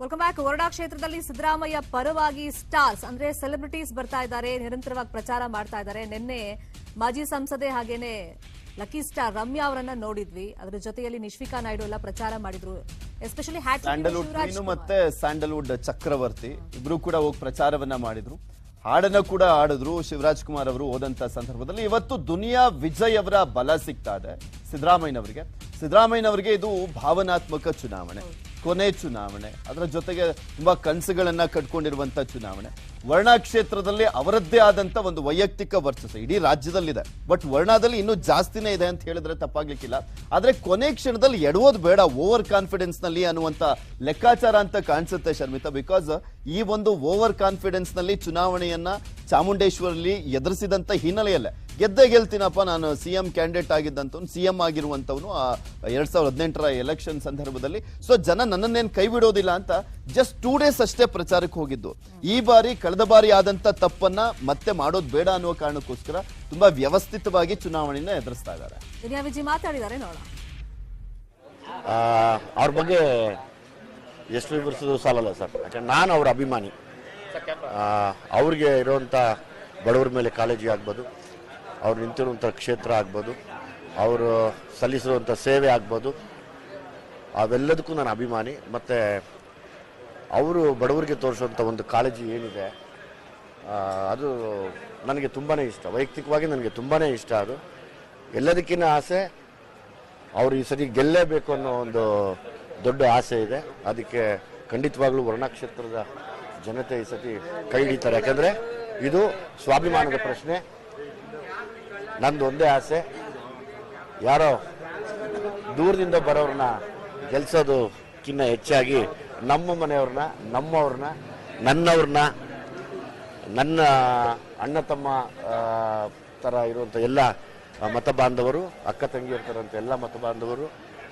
Welcome back ವರಡಾ ಕ್ಷೇತ್ರದಲ್ಲಿ ಸಿದ್ದರಾಮಯ್ಯ ಪರವಾಗಿ stars ಅಂದ್ರೆ ಸೆಲೆಬ್ರಿಟೀಸ್ ಬರ್ತಾ ಇದ್ದಾರೆ ನಿರಂತರವಾಗಿ ಪ್ರಚಾರ ಮಾಡ್ತಾ ಇದ್ದಾರೆ. ನಿನ್ನೆ ಮಾಜಿ ಸಂಸದೆ ಹಾಗೇನೆ ಲಕ್ಕಿ ಸ್ಟಾರ್ ರಮ್ಯಾ ಅವರನ್ನ ನೋಡಿದ್ವಿ. ಅದ್ರ ಜೊತೆಯಲ್ಲಿ ನಿಶ್ವಿಕಾ ನಾಯ್ಡು ಎಲ್ಲ ಪ್ರಚಾರ ಮಾಡಿದ್ರು. ಎಸ್ಪೆಷಲಿ ಸ್ಯಾಂಡಲ್ವುಡ್ ಮತ್ತೆ ಸ್ಯಾಂಡಲ್ವುಡ್ ಚಕ್ರವರ್ತಿ ಇಬ್ರು ಕೂಡ ಹೋಗಿ ಪ್ರಚಾರವನ್ನ ಮಾಡಿದ್ರು. ಹಾಡನ್ನ ಕೂಡ ಆಡಿದ್ರು ಶಿವರಾಜ್ ಕುಮಾರ್ ಅವರು ಹೋದಂತ ಸಂದರ್ಭದಲ್ಲಿ. ಇವತ್ತು ದುನಿಯಾ ವಿಜಯ್ ಅವರ ಬಲ ಸಿಗ್ತಾ ಇದೆ ಸಿದ್ದರಾಮಯ್ಯನವರಿಗೆ. ಸಿದ್ದರಾಮಯ್ಯನವರಿಗೆ ಇದು ಭಾವನಾತ್ಮಕ ಚುನಾವಣೆ. ಕೊನೆ ಚುನಾವಣೆ, ಅದರ ಜೊತೆಗೆ ತುಂಬಾ ಕನಸುಗಳನ್ನ ಕಟ್ಕೊಂಡಿರುವಂತ ಚುನಾವಣೆ. ವರ್ಣ ಕ್ಷೇತ್ರದಲ್ಲಿ ಅವರದ್ದೇ ಆದಂತ ಒಂದು ವೈಯಕ್ತಿಕ ವರ್ಚಸ್ಸು ಇಡೀ ರಾಜ್ಯದಲ್ಲಿದೆ. ಬಟ್ ವರ್ಣದಲ್ಲಿ ಇನ್ನೂ ಜಾಸ್ತಿನೇ ಇದೆ ಅಂತ ಹೇಳಿದ್ರೆ ತಪ್ಪಾಗ್ಲಿಕ್ಕಿಲ್ಲ. ಆದ್ರೆ ಕೊನೆ ಕ್ಷಣದಲ್ಲಿ ಎಡವೋದು ಬೇಡ, ಓವರ್ ಕಾನ್ಫಿಡೆನ್ಸ್ನಲ್ಲಿ ಅನ್ನುವಂತ ಲೆಕ್ಕಾಚಾರ ಅಂತ ಕಾಣಿಸುತ್ತೆ ಶರ್ಮಿತಾ ಬಿಕಾಸ್ ಈ ಒಂದು ಓವರ್ ಕಾನ್ಫಿಡೆನ್ಸ್ನಲ್ಲಿ ಚುನಾವಣೆಯನ್ನ ಚಾಮುಂಡೇಶ್ವರಲ್ಲಿ ಎದುರಿಸಿದಂತ ಹಿನ್ನೆಲೆಯಲ್ಲೇ ಗೆದ್ದೇ ಗೆಲ್ತೀನಪ್ಪ ನಾನು ಸಿ ಎಂ ಕ್ಯಾಂಡಿಡೇಟ್ ಆಗಿದ್ದಂಥವ್ನು ಸಿ ಎಂ ಆಗಿರುವಂತವನು ಎರಡ್ ಸಾವಿರದ ಹದಿನೆಂಟರ ಎಲೆಕ್ಷನ್ ಸಂದರ್ಭದಲ್ಲಿ. ಸೊ ಜನ ನನ್ನನ್ನೇನು ಕೈ ಬಿಡೋದಿಲ್ಲ ಅಂತ ಜಸ್ಟ್ ಟೂ ಡೇಸ್ ಅಷ್ಟೇ ಪ್ರಚಾರಕ್ಕೆ ಹೋಗಿದ್ದು. ಈ ಬಾರಿ ಕಳೆದ ಬಾರಿ ಆದಂತ ತಪ್ಪನ್ನ ಮತ್ತೆ ಮಾಡೋದು ಬೇಡ ಅನ್ನುವ ಕಾರಣಕ್ಕೋಸ್ಕರ ತುಂಬಾ ವ್ಯವಸ್ಥಿತವಾಗಿ ಚುನಾವಣೆಯನ್ನ ಎದುರಿಸ್ತಾ ಇದ್ದಾರೆ. ವಿಜಿ ಮಾತಾಡಿದ್ದಾರೆ ನೋಡೋಣ. ಆ, ಅವ್ರ ಬಗ್ಗೆ ಎಷ್ಟು ವಿವರಿಸೋದು ಸಾಲಲ್ಲ ಸರ್. ಯಾಕಂದ್ರೆ ನಾನು ಅವರ ಅಭಿಮಾನಿ. ಅವ್ರಿಗೆ ಇರೋವಂಥ ಬಡವರ ಮೇಲೆ ಕಾಳಜಿ ಆಗ್ಬೋದು. ಅವ್ರು ನಿಂತಿರುವಂಥ ಕ್ಷೇತ್ರ ಆಗ್ಬೋದು. ಅವರು ಸಲ್ಲಿಸಿರುವಂಥ ಸೇವೆ ಆಗ್ಬೋದು. ಅವೆಲ್ಲದಕ್ಕೂ ನಾನು ಅಭಿಮಾನಿ. ಮತ್ತು ಅವರು ಬಡವರಿಗೆ ತೋರಿಸುವಂಥ ಒಂದು ಕಾಳಜಿ ಏನಿದೆ ಅದು ನನಗೆ ತುಂಬಾ ಇಷ್ಟ. ವೈಯಕ್ತಿಕವಾಗಿ ನನಗೆ ತುಂಬಾ ಇಷ್ಟ ಅದು. ಎಲ್ಲದಕ್ಕಿಂತ ಆಸೆ, ಅವರು ಈ ಸರಿ ಗೆಲ್ಲೇಬೇಕು ಅನ್ನೋ ಒಂದು ದೊಡ್ಡ ಆಸೆ ಇದೆ. ಅದಕ್ಕೆ ಖಂಡಿತವಾಗ್ಲೂ ವರ್ಣಕ್ಷೇತ್ರದ ಜನತೆ ಈ ಸತಿ ಕೈ ಹಿಡಿತಾರೆ. ಯಾಕಂದ್ರೆ ಇದು ಸ್ವಾಭಿಮಾನದ ಪ್ರಶ್ನೆ. ನಂದು ಒಂದೇ ಆಸೆ. ಯಾರೋ ದೂರದಿಂದ ಬರೋರನ್ನ ಕಿನ್ನ ಹೆಚ್ಚಾಗಿ ನಮ್ಮ ಮನೆಯವ್ರನ್ನ, ನಮ್ಮವ್ರನ್ನ, ನನ್ನವ್ರನ್ನ, ನನ್ನ ಅಣ್ಣ, ತಮ್ಮ ಥರ ಇರುವಂಥ ಎಲ್ಲ ಮತ ಬಾಂಧವರು ಅಕ್ಕ ತಂಗಿ ಇರ್ತಾರಂಥ ಎಲ್ಲ ಮತ ಬಾಂಧವರು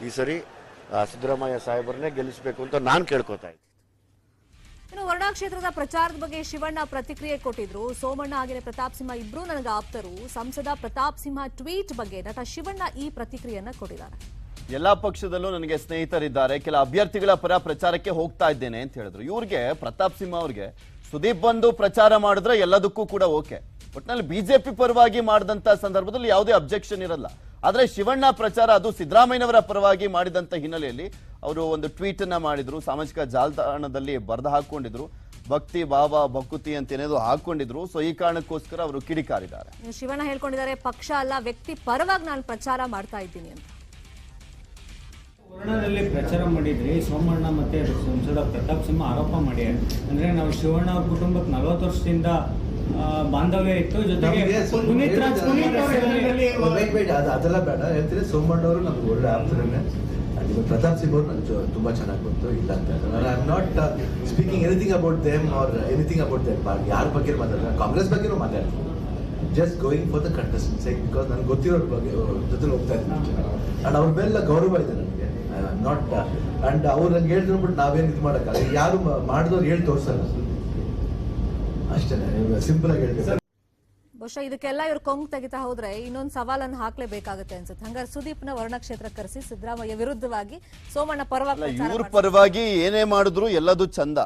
ಈ ಸರಿ ಸಿದ್ದರಾಮಯ್ಯ ಸಾಹೇಬರನ್ನೇ ಗೆಲ್ಲಿಸಬೇಕು ಅಂತ ನಾನು ಕೇಳ್ಕೊತಾ ಇದ್ದೀನಿ. ಇನ್ನು ವರ್ಣಾ ಕ್ಷೇತ್ರದ ಪ್ರಚಾರದ ಬಗ್ಗೆ ಶಿವಣ್ಣ ಪ್ರತಿಕ್ರಿಯೆ ಕೊಟ್ಟಿದ್ರು. ಸೋಮಣ್ಣ ಹಾಗೆಯೇ ಪ್ರತಾಪ್ ಸಿಂಹ ಇಬ್ರು ನನಗೆ ಆಪ್ತರು. ಸಂಸದ ಪ್ರತಾಪ್ ಸಿಂಹ ಟ್ವೀಟ್ ಬಗ್ಗೆ ನಟ ಶಿವಣ್ಣ ಈ ಪ್ರತಿಕ್ರಿಯೆಯನ್ನ ಕೊಟ್ಟಿದ್ದಾರೆ. ಎಲ್ಲಾ ಪಕ್ಷದಲ್ಲೂ ನನಗೆ ಸ್ನೇಹಿತರಿದ್ದಾರೆ. ಕೆಲ ಅಭ್ಯರ್ಥಿಗಳ ಪರ ಪ್ರಚಾರಕ್ಕೆ ಹೋಗ್ತಾ ಇದ್ದೇನೆ ಅಂತ ಹೇಳಿದ್ರು. ಇವ್ರಿಗೆ ಪ್ರತಾಪ್ ಸಿಂಹ ಅವ್ರಿಗೆ ಸುದೀಪ್ ಬಂದು ಪ್ರಚಾರ ಮಾಡಿದ್ರೆ ಎಲ್ಲದಕ್ಕೂ ಕೂಡ ಓಕೆ. ಒಟ್ನಲ್ಲಿ ಬಿಜೆಪಿ ಪರವಾಗಿ ಮಾಡಿದಂತ ಸಂದರ್ಭದಲ್ಲಿ ಯಾವುದೇ ಅಬ್ಜೆಕ್ಷನ್ ಇರಲ್ಲ. ಆದ್ರೆ ಶಿವಣ್ಣ ಪ್ರಚಾರ ಅದು ಸಿದ್ದರಾಮಯ್ಯನವರ ಪರವಾಗಿ ಮಾಡಿದಂಥ ಹಿನ್ನೆಲೆಯಲ್ಲಿ ಅವರು ಒಂದು ಟ್ವೀಟ್ ಮಾಡಿದರು ಮಾಡಿದ್ರು ಸಾಮಾಜಿಕ ಜಾಲತಾಣದಲ್ಲಿ ಬರೆದು ಹಾಕೊಂಡಿದ್ರು ಭಕ್ತಿ ಭಾವ ಭಕ್ತಿ ಅಂತ ಏನೇದು ಹಾಕೊಂಡಿದ್ರು ಸೊ ಈ ಕಾರಣಕ್ಕೋಸ್ಕರ ಅವರು ಕಿಡಿಕಾರಿದ್ದಾರೆ. ಶಿವಣ್ಣ ಹೇಳ್ಕೊಂಡಿದ್ದಾರೆ ಪಕ್ಷ ಅಲ್ಲ ವ್ಯಕ್ತಿ ಪರವಾಗಿ ನಾನು ಪ್ರಚಾರ ಮಾಡ್ತಾ ಇದ್ದೀನಿ ಅಂತ. ವರ್ಣದಲ್ಲಿ ಪ್ರಚಾರ ಮಾಡಿದ್ರಿ ಸೋಮಣ್ಣ ಮತ್ತೆ ಸಂಸದ ಪ್ರತಾಪ್ ಸಿಂಹ ಆರೋಪ ಮಾಡಿ. ಅಂದ್ರೆ ನಾವು ಶಿವಣ್ಣ ಅವ್ರ ಕುಟುಂಬಕ್ಕೆ ನಲವತ್ತು ವರ್ಷದಿಂದ ಬಾಂಧವ್ಯ ಇತ್ತು. ಜೊತೆಗೆ ಪುನೀತ್ ರಾಜ್ ಪುನೀತ್ ವೇಟ್ ಅದು ಅದೆಲ್ಲ ಬೇಡ. ಹೇಳ್ತೀನಿ. ಸೋಮಣ್ಣವರು ನಮ್ಗೆ ಒಳ್ಳೆ ಆಪ್ತರನ್ನೇ ಇವಾಗ ಪ್ರತಾಪ್ ಸಿಂಗ್ ಅವರು ನನಗೆ ತುಂಬಾ ಚೆನ್ನಾಗಿ ಗೊತ್ತು ಇಲ್ಲ ಅಂತ I am not speaking anything about them or anything about them ಯಾರ ಬಗ್ಗೆ ಮಾತಾಡ್ತಾರೆ ಕಾಂಗ್ರೆಸ್ ಬಗ್ಗೆನೂ ಮಾತಾಡ್ತೀನಿ. Just going for the contestants because ನನಗೆ ಗೊತ್ತಿರೋರ ಬಗ್ಗೆ ಜೊತೆ ಹೋಗ್ತಾ ಇದ್ದೀನಿ ಅಂಡ್ ಅವ್ರ ಮೇಲೆ ಗೌರವ ಇದೆ ನನಗೆ. ನಾಟ್ ಅಂಡ್ ಅವ್ರು ನಂಗೆ ಹೇಳಿದ್ರು ಬಿಟ್ಟು ನಾವೇನು ಇದು ಮಾಡೋಕ್ಕಾಗಲ್ಲ. ಯಾರು ಮಾಡಿದವ್ರು ಹೇಳಿ ತೋರಿಸಲ್ಲ. ಅಷ್ಟೇ ಸಿಂಪಲ್ ಆಗಿ ಹೇಳ್ತೀನಿ ಬಹುಶಃ ಇದಕ್ಕೆಲ್ಲ ಇವರು ಕೊಂಗ್ ತೆಗಿತಾ ಹೋದ್ರೆ ಇನ್ನೊಂದು ಸವಾಲನ್ನು ಹಾಕ್ಲೇಬೇಕಾಗುತ್ತೆ ಅನ್ಸುತ್ತೆ. ಹಂಗಾರೆ ಸುದೀಪ್ನ ವರ್ಣಕ್ಷೇತ್ರ ಕರೆಸಿ ಸಿದ್ದರಾಮಯ್ಯ ವಿರುದ್ಧವಾಗಿ ಸೋಮಣ್ಣ ಪರವಾಗಿ ಇವ್ರ ಪರವಾಗಿ ಏನೇ ಮಾಡಿದ್ರು ಎಲ್ಲದು ಚಂದ.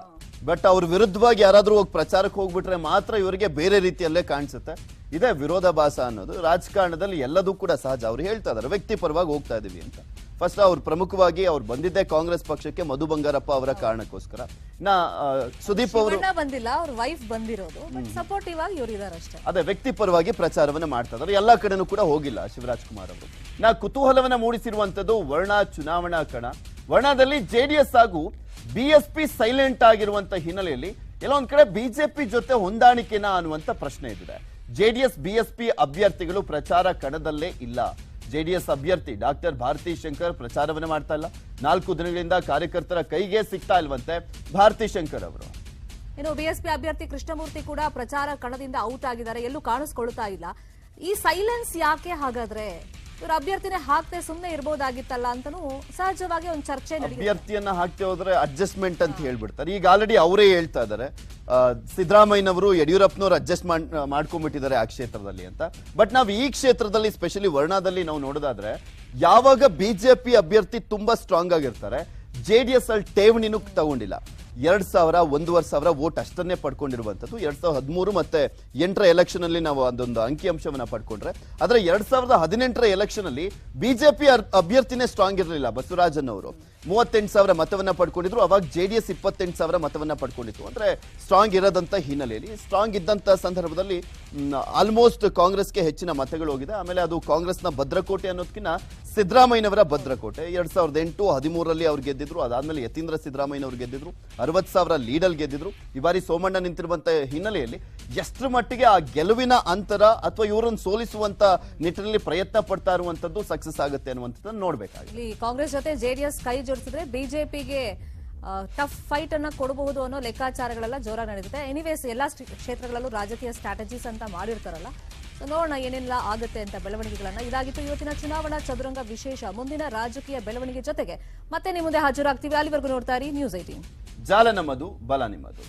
ಬಟ್ ಅವ್ರ ವಿರುದ್ಧವಾಗಿ ಯಾರಾದ್ರೂ ಹೋಗಿ ಪ್ರಚಾರಕ್ಕೆ ಹೋಗ್ಬಿಟ್ರೆ ಮಾತ್ರ ಇವರಿಗೆ ಬೇರೆ ರೀತಿಯಲ್ಲೇ ಕಾಣಿಸುತ್ತೆ. ಇದೇ ವಿರೋಧಾಭಾಸ ಅನ್ನೋದು ರಾಜಕಾರಣದಲ್ಲಿ ಎಲ್ಲದೂ ಕೂಡ ಸಹಜ. ಅವ್ರು ಹೇಳ್ತಾ ಇದಾರೆ ವ್ಯಕ್ತಿ ಪರವಾಗಿ ಹೋಗ್ತಾ ಇದೀವಿ ಅಂತ. ಫಸ್ಟ್ ಅವ್ರು ಪ್ರಮುಖವಾಗಿ ಅವ್ರು ಬಂದಿದ್ದೆ ಕಾಂಗ್ರೆಸ್ ಪಕ್ಷಕ್ಕೆ ಮಧು ಬಂಗಾರಪ್ಪ ಅವರ ಕಾರಣಕ್ಕೋಸ್ಕರ. ಇನ್ನ ಸುದೀಪ್ ಅವರು ಬಂದಿಲ್ಲ ಅವ್ರ ವೈಫ್ ಬಂದಿರೋದು ಸಪೋರ್ಟಿವ್ ಆಗಿ ಇವ್ರು ಇದಾರೆ ಅಷ್ಟೇ. ಅದೇ ವ್ಯಕ್ತಿ ಪರವಾಗಿ ಪ್ರಚಾರವನ್ನ ಮಾಡ್ತಾ ಇದ್ದಾರೆ. ಎಲ್ಲಾ ಕಡೆನೂ ಕೂಡ ಹೋಗಿಲ್ಲ ಶಿವರಾಜ್ ಕುಮಾರ್ ಅವರು. ನಾ ಕುತೂಹಲವನ್ನ ಮೂಡಿಸಿರುವಂತದ್ದು ವರ್ಣ ಚುನಾವಣಾ ಕಣ. ವರ್ಣದಲ್ಲಿ ಜೆಡಿಎಸ್ ಹಾಗೂ ಬಿಎಸ್ಪಿ ಸೈಲೆಂಟ್ ಆಗಿರುವಂತ ಹಿನ್ನೆಲೆಯಲ್ಲಿ ಕೆಲವೊಂದ್ ಕಡೆ ಬಿಜೆಪಿ ಜೊತೆ ಹೊಂದಾಣಿಕೆನಾ ಅನ್ನುವಂತ ಪ್ರಶ್ನೆ ಇದಿದೆ ಜೆಡಿಎಸ್ ಬಿಎಸ್ಪಿ ಅಭ್ಯರ್ಥಿಗಳು ಪ್ರಚಾರ ಕಣದಲ್ಲೇ ಇಲ್ಲ. ಜೆಡಿಎಸ್ ಅಭ್ಯರ್ಥಿ ಡಾಕ್ಟರ್ ಭಾರತಿ ಶಂಕರ್ ಪ್ರಚಾರವನ್ನ ಮಾಡ್ತಾ ಇಲ್ಲ. ನಾಲ್ಕು ದಿನಗಳಿಂದ ಕಾರ್ಯಕರ್ತರ ಕೈಗೆ ಸಿಗ್ತಾ ಇಲ್ವಂತೆ ಭಾರತಿ ಶಂಕರ್ ಅವರು. ಇನ್ನು ಬಿಎಸ್ಪಿ ಅಭ್ಯರ್ಥಿ ಕೃಷ್ಣಮೂರ್ತಿ ಕೂಡ ಪ್ರಚಾರ ಕಣದಿಂದ ಔಟ್ ಆಗಿದ್ದಾರೆ. ಎಲ್ಲೂ ಕಾಣಿಸ್ಕೊಳ್ತಾ ಇಲ್ಲ. ಈ ಸೈಲೆನ್ಸ್ ಯಾಕೆ ಹಾಗಾದ್ರೆ? ಇವ್ರ ಅಭ್ಯರ್ಥಿನೇ ಹಾಕ್ತೆ ಸುಮ್ಮನೆ ಇರ್ಬೋದಾಗಿತ್ತಲ್ಲ ಅಂತನೂ ಸಹಜವಾಗಿ ಒಂದು ಚರ್ಚೆ ಅಭ್ಯರ್ಥಿಯನ್ನ ಹಾಕ್ತೆ ಹೋದ್ರೆ ಅಡ್ಜಸ್ಟ್ಮೆಂಟ್ ಅಂತ ಹೇಳ್ಬಿಡ್ತಾರೆ. ಈಗ ಆಲ್ರೆಡಿ ಅವರೇ ಹೇಳ್ತಾ ಇದ್ದಾರೆ. ಸಿದ್ದರಾಮಯ್ಯನವರು ಯಡಿಯೂರಪ್ಪನವರು ಅಡ್ಜಸ್ಟ್ ಮಾಡ್ಕೊಂಡ್ಬಿಟ್ಟಿದ್ದಾರೆ ಆ ಕ್ಷೇತ್ರದಲ್ಲಿ ಅಂತ. ಬಟ್ ನಾವು ಈ ಕ್ಷೇತ್ರದಲ್ಲಿ ಸ್ಪೆಷಲಿ ವರ್ಣದಲ್ಲಿ ನಾವು ನೋಡೋದಾದ್ರೆ, ಯಾವಾಗ ಬಿಜೆಪಿ ಅಭ್ಯರ್ಥಿ ತುಂಬಾ ಸ್ಟ್ರಾಂಗ್ ಆಗಿರ್ತಾರೆ ಜೆ ಡಿ ಎಸ್ ಅಲ್ಲಿ ಠೇವಣಿನೂ ತಗೊಂಡಿಲ್ಲ. ಎರಡ್ ಸಾವಿರ, ಒಂದೂವರೆ ಸಾವಿರ ವೋಟ್ ಅಷ್ಟನ್ನೇ ಪಡ್ಕೊಂಡಿರುವಂತದ್ದು ಎರಡ್ ಸಾವಿರದ ಹದಿಮೂರು ಮತ್ತೆ ಎಂಟರ ಎಲೆಕ್ಷನ್ ಅಲ್ಲಿ ನಾವು ಅದೊಂದು ಅಂಕಿಅಂಶವನ್ನ ಪಡ್ಕೊಂಡ್ರೆ. ಆದರೆ ಎರಡ್ ಸಾವಿರದ ಹದಿನೆಂಟರ ಎಲೆಕ್ಷನ್ ಅಲ್ಲಿ ಬಿಜೆಪಿ ಅಭ್ಯರ್ಥಿನೇ ಸ್ಟ್ರಾಂಗ್ ಇರಲಿಲ್ಲ ಬಸವರಾಜನ್ ಅವರು ಮೂವತ್ತೆಂಟು ಸಾವಿರ ಮತವನ್ನ ಪಡ್ಕೊಂಡಿದ್ರು, ಅವಾಗ ಜೆ ಡಿ ಎಸ್ ಇಪ್ಪತ್ತೆಂಟು ಸಾವಿರ ಮತವನ್ನ ಪಡ್ಕೊಂಡಿತ್ತು. ಅಂದ್ರೆ ಸ್ಟ್ರಾಂಗ್ ಇರೋದಂತ ಹಿನ್ನೆಲೆಯಲ್ಲಿ ಸ್ಟ್ರಾಂಗ್ ಇದ್ದಂತ ಸಂದರ್ಭದಲ್ಲಿ ಆಲ್ಮೋಸ್ಟ್ ಕಾಂಗ್ರೆಸ್ಗೆ ಹೆಚ್ಚಿನ ಮತಗಳು ಹೋಗಿದೆ. ಆಮೇಲೆ ಅದು ಕಾಂಗ್ರೆಸ್ನ ಭದ್ರಕೋಟೆ ಅನ್ನೋದಕ್ಕಿಂತ ಸಿದ್ದರಾಮಯ್ಯನವರ ಭದ್ರಕೋಟೆ. ಎರಡ್ ಸಾವಿರದ ಎಂಟು, ಹದಿಮೂರರಲ್ಲಿ ಅವ್ರು ಗೆದ್ದಿದ್ರು. ಅದಾದ್ಮೇಲೆ ಯತೀಂದ್ರ ಸಿದ್ದರಾಮಯ್ಯನವರು ಗೆದ್ದಿದ್ರು. ಅರವತ್ ಸಾವಿರ ಲೀಡಲ್ ಗೆದ್ದಿದ್ರು. ಈ ಬಾರಿ ಸೋಮಣ್ಣ ನಿಂತಿರುವಂತ ಹಿನ್ನೆಲೆಯಲ್ಲಿ ಎಷ್ಟರ ಮಟ್ಟಿಗೆ ಆ ಗೆಲುವಿನ ಅಂತರ ಅಥವಾ ಇವರನ್ನು ಸೋಲಿಸುವಂತ ನಿಟ್ಟಿನಲ್ಲಿ ಪ್ರಯತ್ನ ಪಡ್ತಾ ಇರುವಂತದ್ದು ಸಕ್ಸಸ್ ಆಗುತ್ತೆ ಅನ್ನುವಂಥದ್ದನ್ನು ನೋಡ್ಬೇಕಾಗಿದೆ. ಕಾಂಗ್ರೆಸ್ ಜೊತೆ ಜೆಡಿಎಸ್ ಕೈ ಜೋಡಿಸಿದ್ರೆ ಬಿಜೆಪಿಗೆ ಟಫ್ ಫೈಟ್ ಅನ್ನ ಕೊಡಬಹುದು ಅನ್ನೋ ಲೆಕ್ಕಾಚಾರಗಳೆಲ್ಲ ಜೋರಾಗಿ ನಡೆದಿದೆ ಎನಿವೇಸ್ ಎಲ್ಲಾ ಕ್ಷೇತ್ರಗಳಲ್ಲೂ ರಾಜಕೀಯ ಸ್ಟ್ರಾಟಜೀಸ್ ಅಂತ ಮಾಡಿರ್ತಾರಲ್ಲ. ನೋಡೋಣ ಏನೆಲ್ಲ ಆಗುತ್ತೆ ಅಂತ ಬೆಳವಣಿಗೆಗಳನ್ನ. ಇದಾಗಿತ್ತು ಇವತ್ತಿನ ಚುನಾವಣಾ ಚದುರಂಗ ವಿಶೇಷ. ಮುಂದಿನ ರಾಜಕೀಯ ಬೆಳವಣಿಗೆ ಜೊತೆಗೆ ಮತ್ತೆ ನಿಮ್ಮ ಮುಂದೆ ಹಾಜರಾಗ್ತೀವಿ. ಅಲ್ಲಿವರೆಗೂ ನೋಡ್ತಾ ಇರಿ ನ್ಯೂಸ್ ಏಟೀನ್ ಜಾಲ ನಮ್ಮದು, ಬಲ ನಿಮ್ಮದು.